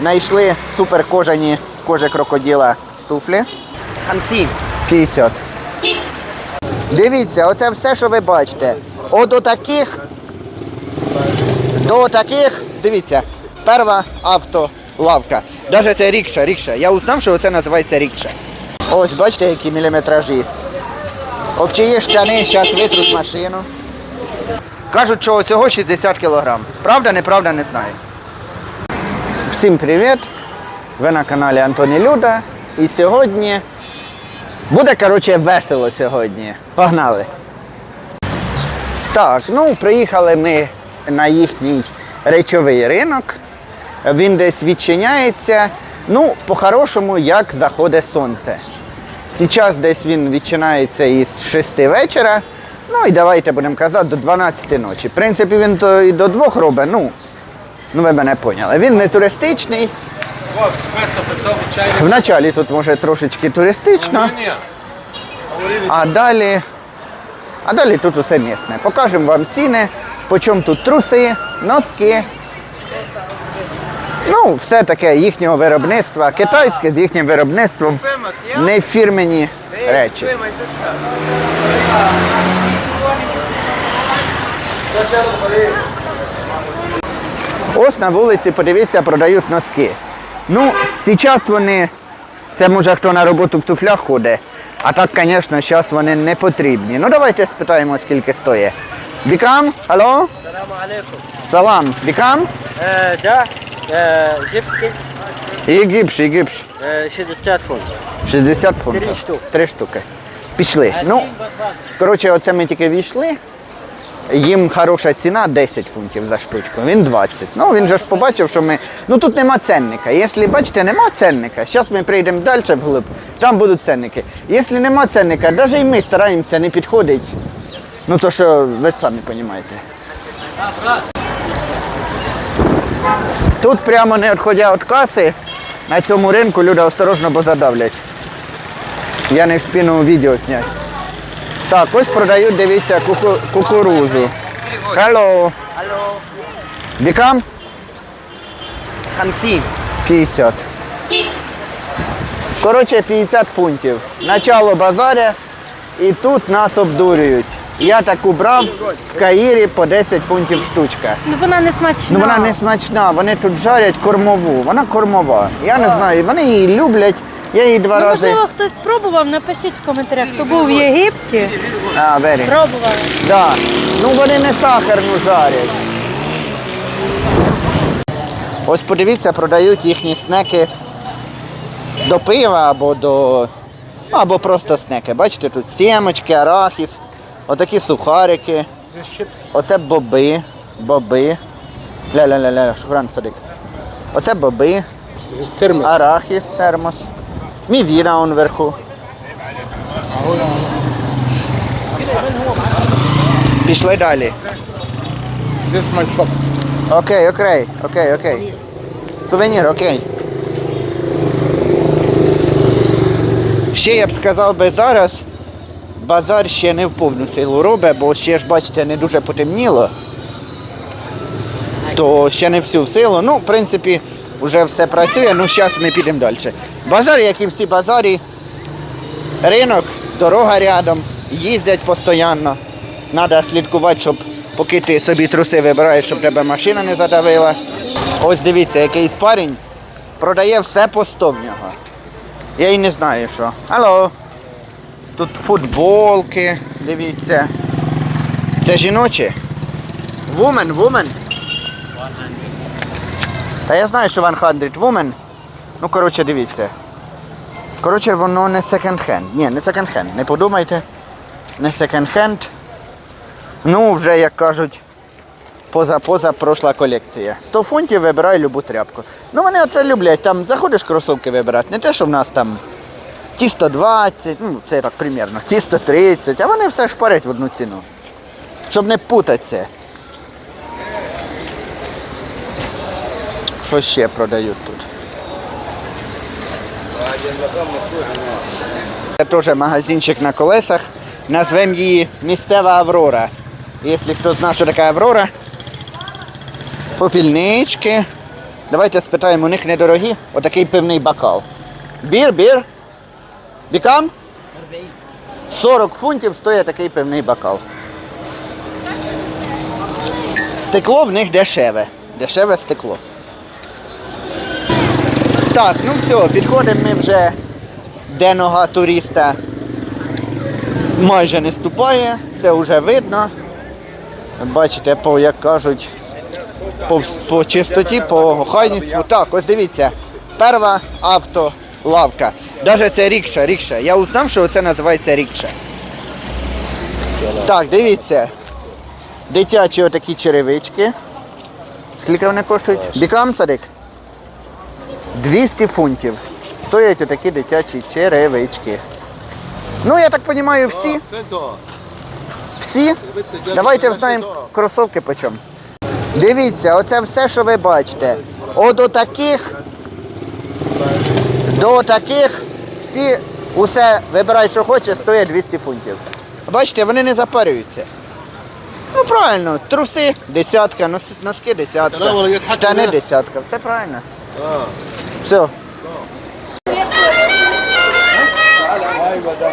знайшли супер кожані з кожи крокодила туфлі. 50 50. Дивіться, оце все, що ви бачите. От до таких до таких, дивіться, перша автолавка. Даже це рікша, рікша. Я узнав, що це називається рікша. Ось бачите, які міліметражі. Обчиї штани, зараз витруть машину. Кажуть, що цього 60 кг. Правда, неправда, не знаю. Всім привіт! Ви на каналі Антоні Люда. І сьогодні буде, коротше, весело сьогодні. Погнали! Так, ну приїхали ми на їхній речовий ринок. Він десь відчиняється. Ну, по-хорошому, як заходить сонце. Зараз десь він відчинається із 6 вечора. Ну і давайте будемо казати до 12 ночі. В принципі, він то і до двох робить, ну, ну ви мене поняли. Він не туристичний. Чай. Вначалі тут може трошечки туристично. А далі, а далі тут усе місне. Покажемо вам ціни, по чому тут труси, носки. Ну, все таке їхнього виробництва, китайське з їхнім виробництвом, не фірмені речі. Ось на вулиці, подивіться, продають носки. Ну, зараз вони, це може хто на роботу в туфлях ходить, а так, звісно, зараз вони не потрібні. Ну давайте спитаємо, скільки стоїть. Бікам, алло? Салам алейкум. Салам. Бікам? Е, да. Е, єгипський. Єгипш, єгипш. Е, 60 фунт. 60 фунт. Три штуки. Три штуки. Пішли. Ну, коротше, оце ми тільки війшли. Їм хороша ціна 10 фунтів за штучку. Він 20. Ну він же ж побачив, що ми. Ну тут нема ценника. Якщо бачите, нема ценника. Зараз ми прийдемо далі вглиб, там будуть ценники. Якщо нема ценника, навіть і ми стараємося не підходити. Ну то що ви самі розумієте. Тут прямо не відходя від каси, на цьому ринку люди осторожно, бо задавлять. Я не встигну відео зняти. Так, ось продають, дивіться, куку, кукурузу. Hello. Алло. Бікам 50 50. Коротше, 50 фунтів. Начало базаря і тут нас обдурюють. Я таку брав в Каїрі по 10 фунтів штучка. Ну вона не смачна. Ну вона не смачна, вони тут жарять кормову. Вона кормова. Я не знаю, вони її люблять. Я її два Ну, рази. можливо, хтось спробував, напишіть в коментарях, хто був в Єгипті, А, бері. пробували. Да. Ну вони не сахарну жарять. Ось подивіться, продають їхні снеки до пива або до. ну, або просто снеки. Бачите, тут сімочки, арахіс, отакі сухарики. Оце боби. Боби. Ля-ля-ля-ля, шухран садик. Оце боби, арахіс, термос. Мівіна он вверху. Пішли далі. Окей, окей, окей, окей. Сувенір, окей. Ще я б сказав би зараз, базар ще не в повну силу робить, бо ще ж, бачите, не дуже потемніло. То ще не всю силу. Ну, в принципі, вже все працює, ну зараз ми підемо далі. Базар, як і всі базарі, ринок, дорога рядом, їздять постійно. Треба слідкувати, щоб поки ти собі труси вибираєш, щоб тебе машина не задавила. Ось дивіться, якийсь парень продає все по 100 в нього. Я й не знаю що. Алло. Тут футболки, дивіться. Це жіночі? Woman, woman. Та я знаю, що 100 woman. Ну, коротше, дивіться. Коротше, воно не секонд-хенд. Ні, не секонд-хенд. Не подумайте. Не секонд-хенд. Ну, вже, як кажуть, поза-поза пройшла колекція. 100 фунтів вибирай любу тряпку. Ну вони оце люблять, там заходиш кросовки вибирати. Не те, що в нас там ті 120, ну це так примірно, ті 130, а вони все шпарять в одну ціну. Щоб не путатися. Що ще продають тут? Це теж магазинчик на колесах. Назвемо її місцева Аврора. Якщо хто знає, що таке Аврора, попільнички, Давайте спитаємо, у них недорогі отакий пивний бокал. Бір, бір. Бікам? 40 фунтів стоїть такий пивний бокал. Стекло в них дешеве. Дешеве стекло. Так, ну все, підходимо ми вже, де нога туриста майже не ступає, це вже видно. Бачите, по, як кажуть, по, по чистоті, по охайництву. Так, ось дивіться, перша автолавка. Навіть це рікша, рікша. Я узнав, що це називається рікша. Так, дивіться. Дитячі отакі черевички. Скільки вони коштують? Бікам садик? 200 фунтів. Стоять отакі дитячі черевички. Ну, я так розумію, всі. Всі? Давайте знаємо кросовки по чому. Дивіться, оце все, що ви бачите. От до таких до таких всі усе вибирають, що хоче, стоять 200 фунтів. Бачите, вони не запарюються. Ну правильно, труси десятка, нос- носки десятка, штани десятка, все правильно. Все.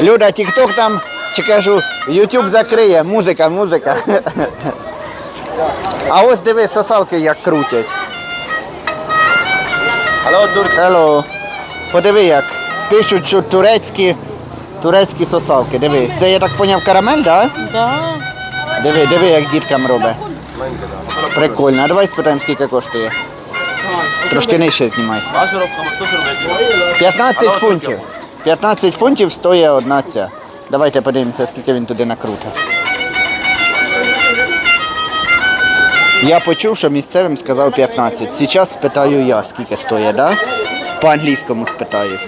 Люда, тік-ток там, чи кажу, YouTube закриє, музика, музика. А ось диви, сосалки як крутять. Алло, турк. Hello. Подиви як. Пишуть, що турецькі, турецькі сосалки. Диви. Це я так поняв карамель, так? Да. Диви, диви, як діткам робить. Прикольно. А давай спитаємо, скільки коштує. Трошки нижче знімай. 15 фунтів. 15 фунтів стоїть одна ця. Давайте подивимося, скільки він туди накрутив. Я почув, що місцевим сказав 15. Зараз спитаю я, скільки стоїть, да? По-англійському спитаю.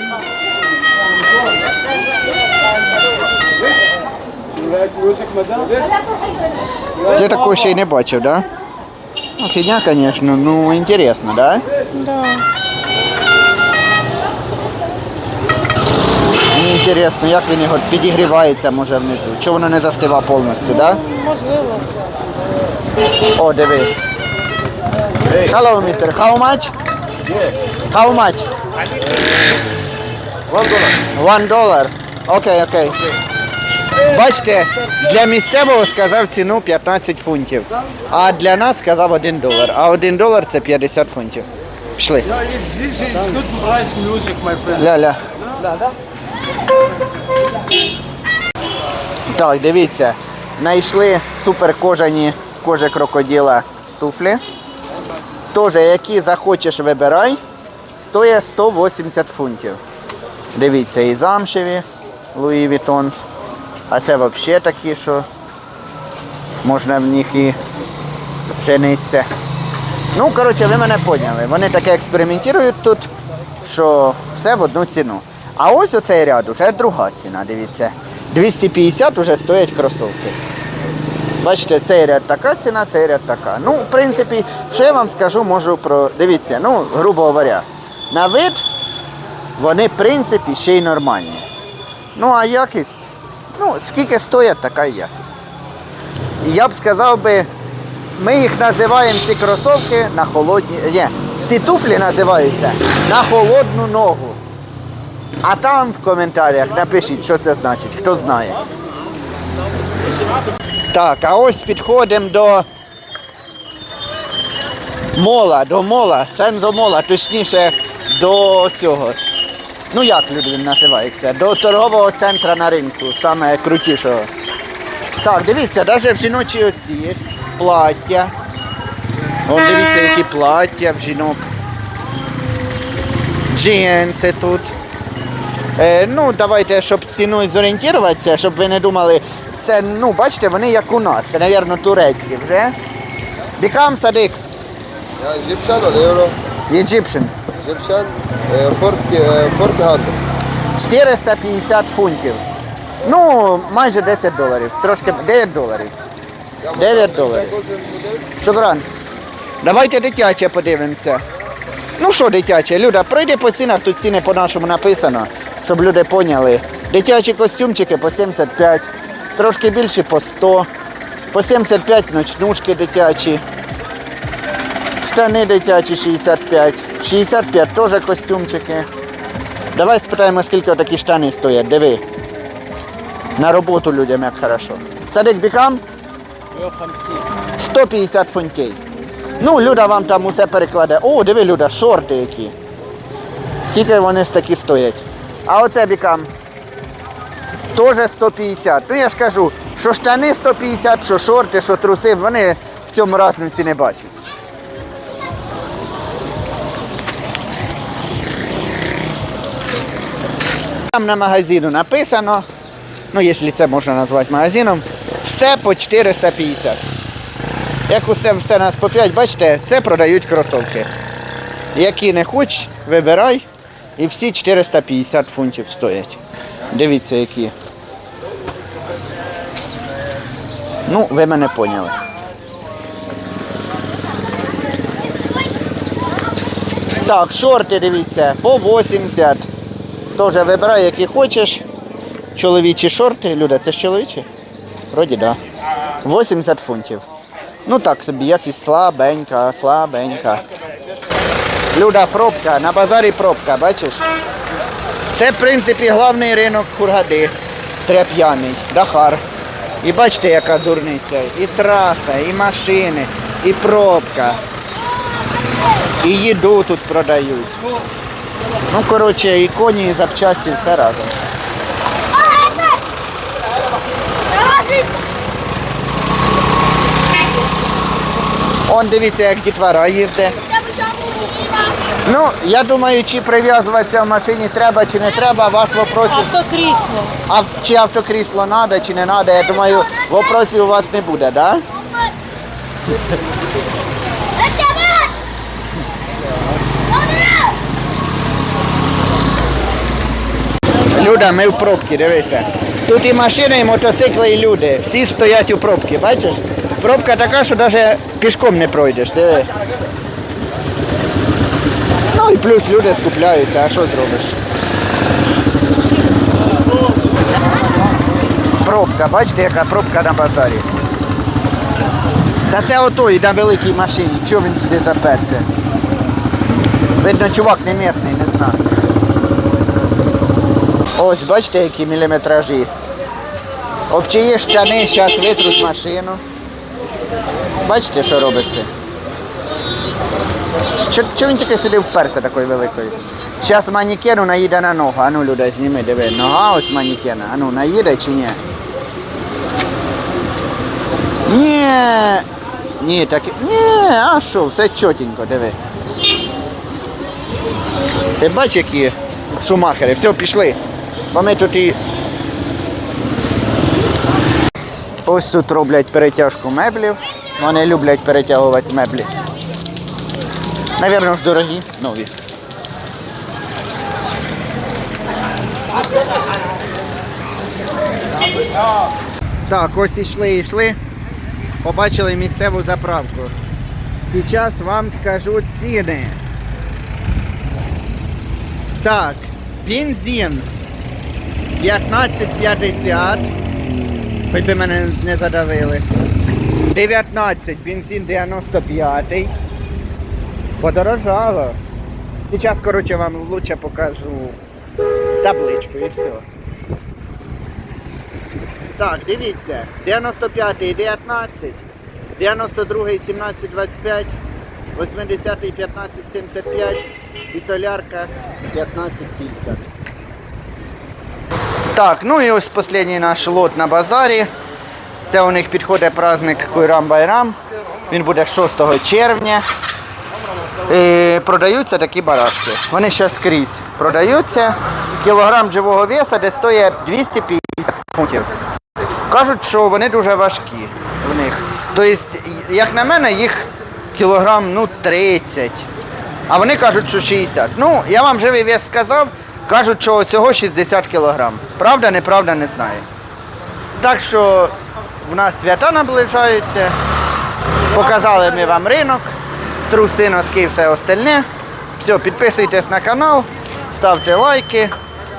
Ти такого ще й не бачив, да? Ну, фігня, звісно, ну інтересно, да? Да. Мені інтересно, як він його підігрівається, може внизу. Чого воно не застива повністю, да? Можливо. О, диви. Hello, mister. How much? How much? One dollar. Окей, окей. Бачите, для місцевого сказав ціну 15 фунтів, а для нас сказав 1 долар. А 1 долар це 50 фунтів. Пішли. Ля-ля. Так, дивіться. Знайшли супер кожані з кожи крокодила туфлі. Теж, які захочеш вибирай, стоїть 180 фунтів. Дивіться, і замшеві Луї Вітон. А це взагалі такі, що можна в них і жениться. Ну, коротше, ви мене поняли. Вони таке експериментують тут, що все в одну ціну. А ось оцей ряд вже друга ціна, дивіться. 250 вже стоять кросовки. Бачите, цей ряд така ціна, цей ряд така. Ну, в принципі, що я вам скажу, можу про. Дивіться, ну, грубо говоря, на вид вони, в принципі, ще й нормальні. Ну, а якість, ну, скільки стоять, така якість. Я б сказав би, ми їх називаємо ці кросовки на холодні. Ні, ці туфлі називаються на холодну ногу. А там в коментарях напишіть, що це значить, хто знає. Так, а ось підходимо до мола, до мола, сензомола, точніше до цього. Ну як люди він називається? До торгового центру на ринку, саме крутішого. Так, дивіться, навіть в жіночій оці є плаття. Вон дивіться, які плаття в жінок. Джинси тут. Е, ну, давайте, щоб з ціною зорієнтуватися, щоб ви не думали, це, ну, бачите, вони як у нас, це, мабуть, турецькі вже. Бікам садик, Egyptian or euro? Egyptian. Egyptian, uh, 40, uh, 400. 450 фунтів. Ну, майже 10 доларів. Трошки 9 доларів. 9 доларів. Шукран. Давайте дитяче подивимося. Ну що дитяче, Люда, пройди по цінах, тут ціни по-нашому написано, щоб люди поняли. Дитячі костюмчики по 75, трошки більші по 100, по 75 ночнушки дитячі. Штани дитячі 65. 65 теж костюмчики. Давай спитаємо, скільки такі штани стоять. Диви. На роботу людям як хорошо. Садик бікам? 150 фунтів. Ну, Люда вам там усе перекладе. О, диви, Люда, шорти які. Скільки вони такі стоять? А оце бікам? Теж 150. Ну я ж кажу, що штани 150, що шорти, що труси, вони в цьому разниці не бачать. Там на магазину написано, ну якщо це можна назвати магазином, все по 450. Як усе все нас по 5, бачите, це продають кросовки. Які не хоч, вибирай. І всі 450 фунтів стоять. Дивіться, які. Ну, ви мене поняли. Так, шорти дивіться, по 80. Теж вибирай, які хочеш. Чоловічі шорти. Люда, це ж чоловічі? Вроді, так. Да. 80 фунтів. Ну так собі, якість слабенька, слабенька. Люда, пробка, на базарі пробка, бачиш? Це, в принципі, головний ринок Хургади. Тряп'яний, Дахар. І бачите, яка дурниця. І траса, і машини, і пробка. І їду тут продають. Ну, коротше, і коні, і запчасті, все разом. Он дивіться, як дітвора їздить. Ну, я думаю, чи прив'язуватися в машині треба, чи не треба, вас вопросів. Автокрісло. А чи автокрісло треба, чи не треба, я думаю, вопросів у вас не буде, так? Да? Люда, ми в пробці, дивися. Тут і машини, і мотоцикли, і люди. Всі стоять у пробці, бачиш? Пробка така, що навіть пішком не пройдеш. Диви. Ну і плюс люди скупляються, а що зробиш? Пробка, бачите, яка пробка на базарі. Та це отой на великій машині. Чого він сюди заперся? Видно, чувак не місний, не знаю. Ось, бачите, які міліметражі. Обчиє штани, зараз витруть машину. Бачите, що робиться? Чого він тільки сюди вперся такою великою? Зараз манікену наїде на ногу. А ну, людей, зніми, диви. Нога ось манікена. А ну, наїде чи ні? Ні. Ні, так. Ні, а що, все чотенько, диви. Ти бачиш, які шумахери, все, пішли. Бо ми тут і. Ось тут роблять перетяжку меблів. Вони люблять перетягувати меблі. Навірно ж дорогі, нові. Так, ось ішли, йшли. Побачили місцеву заправку. Зараз вам скажу ціни. Так, бензин 15,50. Хоч би мене не задавили. 19, бензин 95. Подорожало. Сейчас, короче, вам лучше покажу табличку і все. Так, дивіться. 95 19, 92 17 25, 80 15 75 і солярка 15 50. Так, ну і ось останній наш лот на базарі. Це у них підходить праздник Куйрам Байрам. Він буде 6 червня. І продаються такі барашки. Вони ще скрізь продаються. Кілограм живого веса, де стоїть 250 фунтів. Кажуть, що вони дуже важкі в них. Тобто, як на мене, їх кілограм ну, 30. А вони кажуть, що 60. Ну, я вам живий вес сказав, кажуть, що цього 60 кілограм. Правда, неправда, не знаю. Так що в нас свята наближаються. Показали ми вам ринок, труси, носки і все остальне. Все, підписуйтесь на канал, ставте лайки,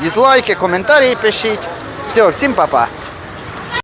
дізлайки, коментарі пишіть. Все, всім па-па.